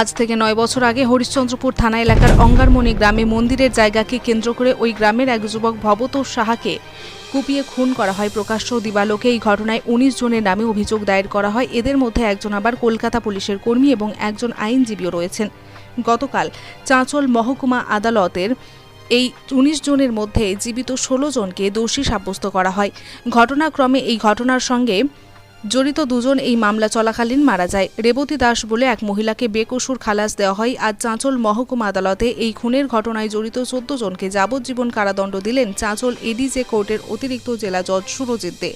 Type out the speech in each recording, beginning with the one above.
আজ থেকে নয় বছর আগে হরিশ্চন্দ্রপুর থানা এলাকার অঙ্গারমণি গ্রামে মন্দিরের জায়গাকে কেন্দ্র করে ওই গ্রামের এক যুবক ভবতোষ সাহাকে কুপিয়ে খুন করা হয়। প্রকাশ্য দিবালোকে এই ঘটনায় উনিশ জনের নামে অভিযোগ দায়ের করা হয়। এদের মধ্যে একজন আবার কলকাতা পুলিশের কর্মী এবং একজন আইনজীবীও রয়েছেন। গতকাল চাঁচল মহকুমা আদালতের এই উনিশ জনের মধ্যে জীবিত ষোলো জনকে দোষী সাব্যস্ত করা হয়। ঘটনাক্রমে এই ঘটনার সঙ্গে জড়িত দুজন এই মামলা চলাকালীন মারা যায়। রেবতী দাস বলে এক মহিলাকে বেকসুর খালাস দেওয়া হয়। আজ চাঁচল মহকুমা আদালতে এই খুনের ঘটনায় জড়িত চোদ্দ জনকে যাবজ্জীবন কারাদণ্ড দিলেন চাঁচল এডিজে কোর্টের অতিরিক্ত জেলা জজ সুরজিৎ দে।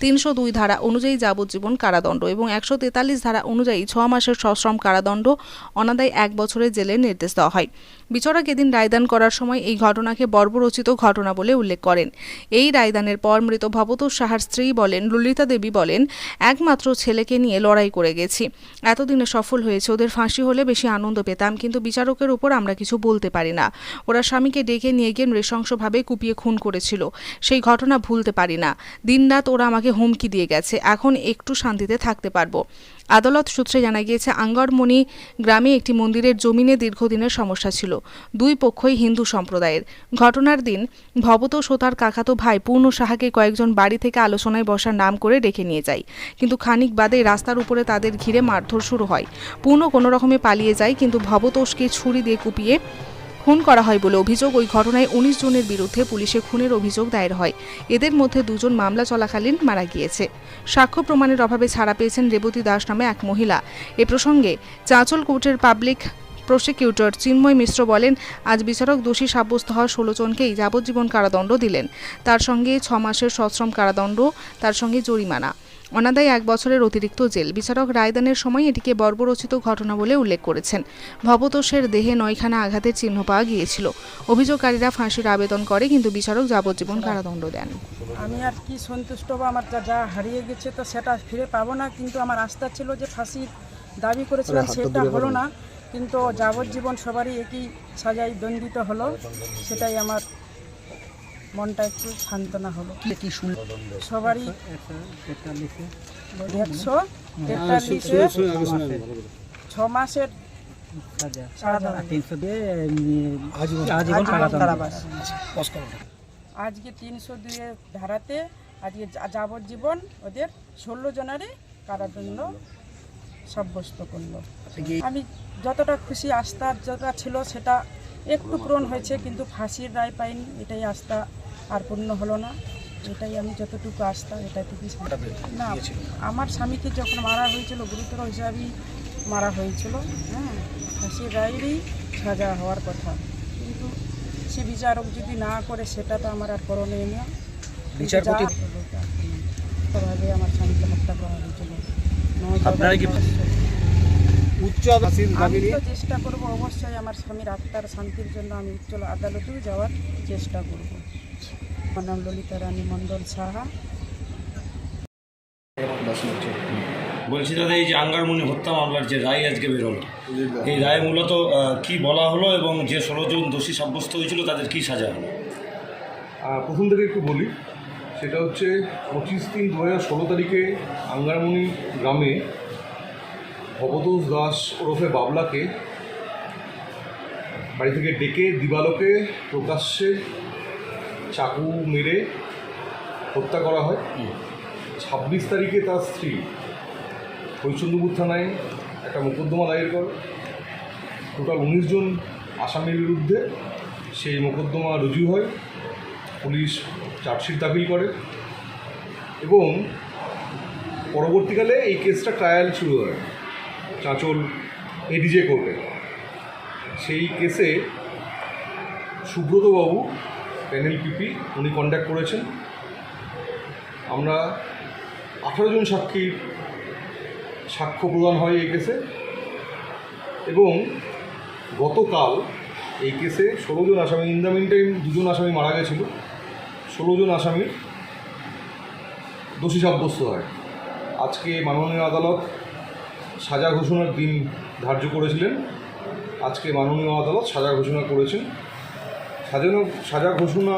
তিনশো দুই ধারা অনুযায়ী যাবজ্জীবন কারাদণ্ড এবং একশো তেতাল্লিশ ধারা অনুযায়ী ছ মাসের সশ্রম কারাদণ্ড, অনাদায় এক বছরের জেলের নির্দেশ দেওয়া হয়। বিচারক এদিন রায়দান করার সময় এই ঘটনাকে বর্বরচিত ঘটনা বলে উল্লেখ করেন। এই রায়দানের পর মৃত ভবতোষ সাহার স্ত্রী বলেন, ললিতা দেবী বলেন, একমাত্র ছেলেকে নিয়ে লড়াই করে গেছি। এতদিনে সফল হয়েছে, ওদের ফাঁসি হলে বেশি আনন্দ পেতাম, কিন্তু বিচারকের উপর আমরা কিছু বলতে পারি না। ওরা স্বামীকে ডেকে নিয়ে গিয়ে নৃশংসভাবে কুপিয়ে খুন করেছিল। সেই ঘটনা ভুলতে পারি না। দিনরাত ওরা আমাকে হুমকি দিয়ে গেছে। এখন একটু শান্তিতে থাকতে পারব। আদালত সূত্রে জানা গিয়েছে, আঙ্গরমণি গ্রামে একটি মন্দিরের জমিনে দীর্ঘদিনের সমস্যা ছিল। দুই পক্ষই হিন্দু সম্প্রদায়ের। ঘটনার দিন ভবতোষ ও তার কাকাতো ভাই পূর্ণ সাহাকে কয়েকজন বাড়ি থেকে আলোচনায় বসার নাম করে ডেকে নিয়ে যায়। কিন্তু খানিক বাদে রাস্তার উপরে তাদের ঘিরে মারধর শুরু হয়। পূর্ণ কোনো রকমে পালিয়ে যায়, কিন্তু ভবতোষকে ছুরি দিয়ে কুপিয়ে খুন করা হয় বলে অভিযোগ। ওই ঘটনায় উনিশ জনের বিরুদ্ধে পুলিশে খুনের অভিযোগ দায়ের হয়। এদের মধ্যে দুজন মামলা চলাকালীন মারা গিয়েছে। সাক্ষ্য প্রমাণের অভাবে ছাড়া পেয়েছেন রেবতী দাস নামে এক মহিলা। এ প্রসঙ্গে চাঁচল কোর্টের পাবলিক প্রসিকিউটর চিন্ময় মিশ্র বলেন আজ বিচারক দোষী সাব্যস্ত হওয়া ষোলো জনকেই যাবজ্জীবন কারাদণ্ড দিলেন। তার সঙ্গে ছ মাসের সশ্রম কারাদণ্ড তার সঙ্গে জরিমানা। অনাদায় এক বছরের অতিরিক্ত জেল। বিচারক রায়দানের সময় এটিকে বর্বরচিত ঘটনা বলে উল্লেখ করেছেন। ভবতোষের দেহে নয়খানা আঘাতের চিহ্ন পাওয়া গিয়েছিল। অভিযোগকারীরা ফাঁসির আবেদন করে কিন্তু বিচারক যাবজ্জীবন কারাদণ্ড দেন। আমি আর কি সন্তুষ্ট বা আমার যা- যা হারিয়ে গেছে তো সেটা ফিরে পাবো না। কিন্তু আমার আস্থা ছিল যে ফাঁসির দাবি করেছিলাম সেটা হলো না। কিন্তু যাবজ্জীবন সবারই একই সাজাই দণ্ডিত হলো সেটাই আমার মনটা একটু সান্ত্বনা হলো। কি সবারই একশো তেতাল্লিশে ছ মাসের আজকে তিনশো দুয়ে ধারাতে আজকে যাবজ্জীবন ওদের ষোলো জনেরই কারাদণ্ড সাব্যস্ত করল। আমি যতটা খুশি আস্থা যতটা ছিল সেটা একটু পূরণ হয়েছে কিন্তু ফাঁসির রায় পাইনি এটাই আস্থা আর পূর্ণ হলো না। এটাই আমি যতটুকু আস্থা এটা থেকে না আমার স্বামীকে যখন মারা হয়েছিল গুরুতর হিসাবেই মারা হয়েছিল হ্যাঁ। ফাঁসির রায়েরই সাজা হওয়ার কথা। কিন্তু সে বিচারক যদি না করে সেটা তো আমার আর করণীয় না। বিচারপতি- আমার স্বামীকে হত্যা করা হয়েছিল। আপনারা কি- উচ্চ আমি তো চেষ্টা করব অবশ্যই আমার স্বামীর আত্মার শান্তির জন্য আমি উচ্চ আদালতেও যাওয়ার চেষ্টা করব। আমার নাম ললিতা রানী মণ্ডল সাহা। বলছি দাদা এই যে আঙ্গারমণি হত্যা মামলার যে রায় আজকে বেরোলো এই রায় মূলত কি বলা হলো এবং যে ষোলো জন দোষী সাব্যস্ত হয়েছিল তাদের কি সাজা হলো? প্রথম থেকে একটু বলি সেটা হচ্ছে পঁচিশ তিন দু হাজার ষোলো তারিখে আঙ্গারমণি গ্রামে ভবতোষ দাস ওরফে বাবলাকে বাড়ি থেকে ডেকে দিবালোকে প্রকাশ্যে চাকু মেরে হত্যা করা হয়। ছাব্বিশ তারিখে তার স্ত্রী হরিচন্দ্রপুর থানায় একটা মোকদ্দমা দায়ের করে। টোটাল উনিশ জন আসামির বিরুদ্ধে সেই মোকদ্দমা রুজু হয়। পুলিশ চার্জশিট দাখিল করে এবং পরবর্তীকালে এই কেসটা ট্রায়াল শুরু হয়। চাঁচল এডিজে কোর্টে সেই কেসে সুব্রতবাবু, প্যানেল পিপি, উনি কন্ট্যাক্ট করেছেন। আমরা আঠারো জন সাক্ষীর সাক্ষ্য প্রদান হয় এই কেসে এবং গতকাল এই কেসে ষোলো জন আসামি ইন দ্য মিন টাইম দুজন আসামি মারা গেছিল। ষোলো জন আসামির দোষী সাব্যস্ত হয়। আজকে মাননীয় আদালত সাজা ঘোষণার দিন ধার্য করেছিলেন। আজকে মাননীয় আদালত সাজা ঘোষণা করেছেন। সাজানো, সাজা ঘোষণা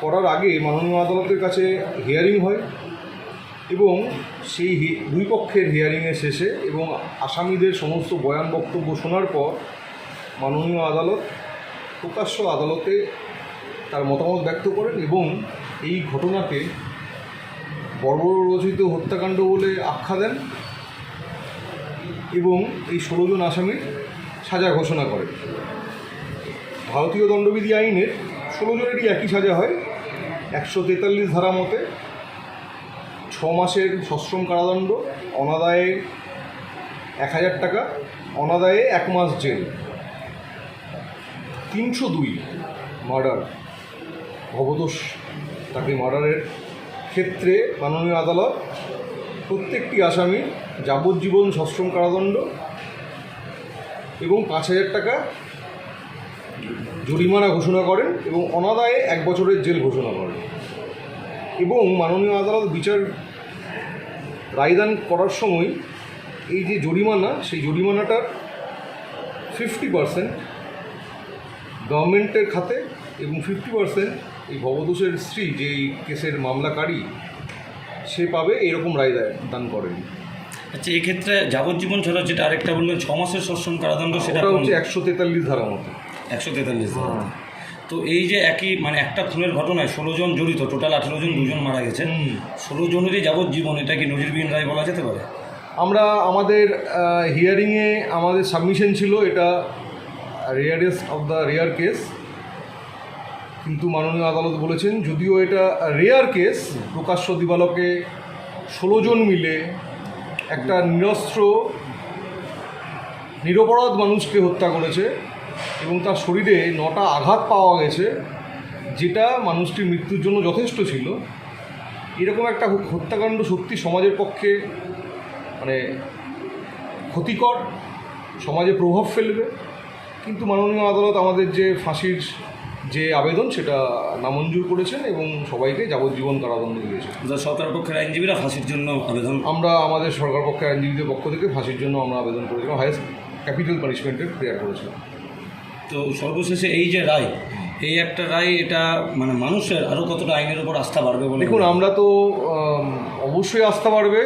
করার আগে মাননীয় আদালতের কাছে হিয়ারিং হয় এবং সেই দুই পক্ষের হিয়ারিংয়ের শেষে এবং আসামিদের সমস্ত বয়ান বক্তব্য শোনার পর মাননীয় আদালত, প্রকাশ্য আদালতে তার মতামত ব্যক্ত করেন এবং এই ঘটনাকে বর্বরচিত হত্যাকাণ্ড বলে আখ্যা দেন। এবং এই ষোলো জন আসামির সাজা ঘোষণা করে ভারতীয় দণ্ডবিধি আইনের ষোলো জনেরই একই সাজা হয়। একশো তেতাল্লিশ ধারা মতে ছ মাসের সশ্রম কারাদণ্ড, অনাদায়ে এক হাজার টাকা, অনাদায়ে এক মাস জেল। তিনশো দুই মার্ডার। ভবদোষ তাকে মার্ডারের ক্ষেত্রে মাননীয় আদালত প্রত্যেকটি আসামি যাবজ্জীবন সশ্রম কারাদণ্ড এবং পাঁচ হাজার টাকা জরিমানা ঘোষণা করেন এবং অনাদায়ে এক বছরের জেল ঘোষণা করেন। এবং মাননীয় আদালত বিচার রায়দান করার সময় এই যে জরিমানা, সেই জরিমানাটার ফিফটি পারসেন্ট গভর্নমেন্টের খাতে এবং ফিফটি পারসেন্ট এই ভবদোষের স্ত্রী যে এই কেসের মামলাকারী, সে পাবে এরকম রায় দান করেন। আচ্ছা এক্ষেত্রে যাবজ্জীবন ছাড়া যেটা আরেকটা বললেন ছ মাসের সশ্রম কারাদণ্ড সেটা হচ্ছে একশো তেতাল্লিশ ধারা মতো। একশো তেতাল্লিশ তো এই যে একই মানে একটা খুনের ঘটনায় ষোলো জন জড়িত টোটাল আঠেরো জন দুজন মারা গেছেন ষোলো জনেরই যাবজ্জীবন এটা কি নজিরবিহীন রায় বলা যেতে পারে? আমরা আমাদের হিয়ারিংয়ে আমাদের সাবমিশন ছিল এটা rarest of the rare case কিন্তু মাননীয় আদালত বলেছেন যদিও এটা রেয়ার কেস প্রকাশ্য দিবালকে ষোলো জন মিলে একটা নিরস্ত্র, নিরপরাধ মানুষকে হত্যা করেছে এবং তার শরীরে নটা আঘাত পাওয়া গেছে, যেটা মানুষটির মৃত্যুর জন্য যথেষ্ট ছিল। এরকম একটা হত্যাকাণ্ড সত্যি সমাজের পক্ষে মানে ক্ষতিকর, সমাজে প্রভাব ফেলবে। কিন্তু মাননীয় আদালত আমাদের যে ফাঁসির যে আবেদন সেটা নামঞ্জুর করেছেন এবং সবাইকে যাবজ্জীবন কারাদণ্ড দিয়েছেন যা সরকার পক্ষের আইনজীবীরা ফাঁসির জন্য আবেদন আমরা আমাদের সরকার পক্ষে আইনজীবীদের পক্ষ থেকে ফাঁসির জন্য আমরা আবেদন করেছিলাম হায়েস্ট ক্যাপিটাল পানিশমেন্টের প্রেয়ার করেছিলাম। তো সর্বশেষে এই যে রায় এই একটা রায় এটা মানে মানুষের আরও কতটা আইনের উপর আস্থা বাড়বে বলে দেখুন আমরা তো অবশ্যই আস্থা বাড়বে।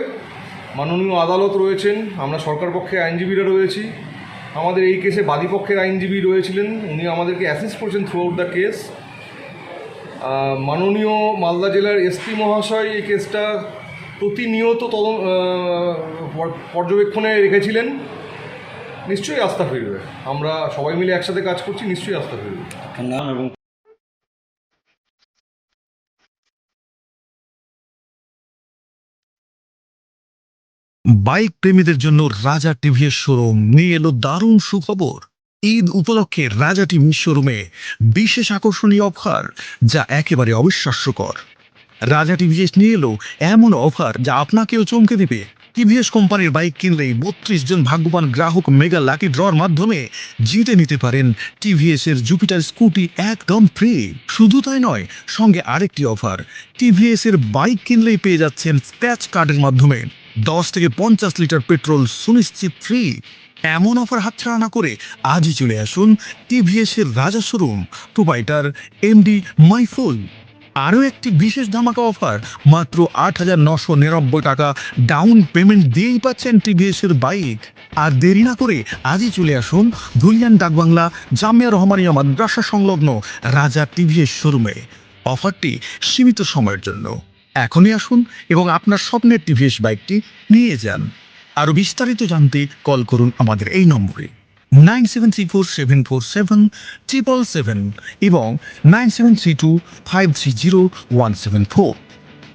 মাননীয় আদালত রয়েছেন আমরা সরকার পক্ষে আইনজীবীরা রয়েছি। আমাদের এই কেসে বাদীপক্ষের আইনজীবী রয়েছিলেন। উনি আমাদেরকে অ্যাসিস্ট করেছেন থ্রু আউট দ্য কেস মাননীয় মালদা জেলার এসপি মহাশয় এই কেসটা প্রতিনিয়ত তদ পর্যবেক্ষণে রেখেছিলেন। নিশ্চয়ই আস্থা ফিরবে। আমরা সবাই মিলে একসাথে কাজ করছি, নিশ্চয়ই আস্থা ফিরবে। এবং বাইক প্রেমীদের জন্য রাজা টিভিএস শোরুম নিয়ে এলো দারুণ সুখবর। ঈদ উপলক্ষে রাজা টিভি শোরুমে বিশেষ আকর্ষণীয় অফার যা একেবারে অবিশ্বাস্যকর। রাজা টিভিএস নিয়ে এলো এমন অফার যা আপনাকেও চমকে দেবে। টিভিএস কোম্পানির বাইক কিনলেই বত্রিশ জন ভাগ্যবান গ্রাহক মেগা লাকি ড্রর মাধ্যমে জিতে নিতে পারেন টিভিএস এর জুপিটার স্কুটি একদম ফ্রি শুধু তাই নয়, সঙ্গে আরেকটি অফার টিভিএস এর বাইক কিনলেই পেয়ে যাচ্ছেন স্ক্র্যাচ কার্ডের মাধ্যমে। দশ থেকে পঞ্চাশ লিটার পেট্রোল সুনিশ্চিত ফ্রি এমন অফার হাতছাড়া না করে আজই চলে আসুন টিভিএস এর রাজা শোরুম প্রোভাইডার এমডি মাইফুল আরও একটি বিশেষ ধামাকা অফার মাত্র আট হাজার নশো নিরানব্বই টাকা ডাউন পেমেন্ট দিয়েই পাচ্ছেন টিভিএস এর বাইক আর দেরি না করে আজই চলে আসুন ধুলিয়ান ডাকবাংলা, জামিয়া রহমানিয়া মাদ্রাসা সংলগ্ন রাজা টিভিএস শোরুমে অফারটি সীমিত সময়ের জন্য। এখনই আসুন এবং আপনার স্বপ্নের টিভিএস বাইকটি নিয়ে যান। আরও বিস্তারিত জানতে কল করুন আমাদের এই নম্বরে। Nine seven three four seven four seven triple seven এবং nine seven three two five three zero one seven four.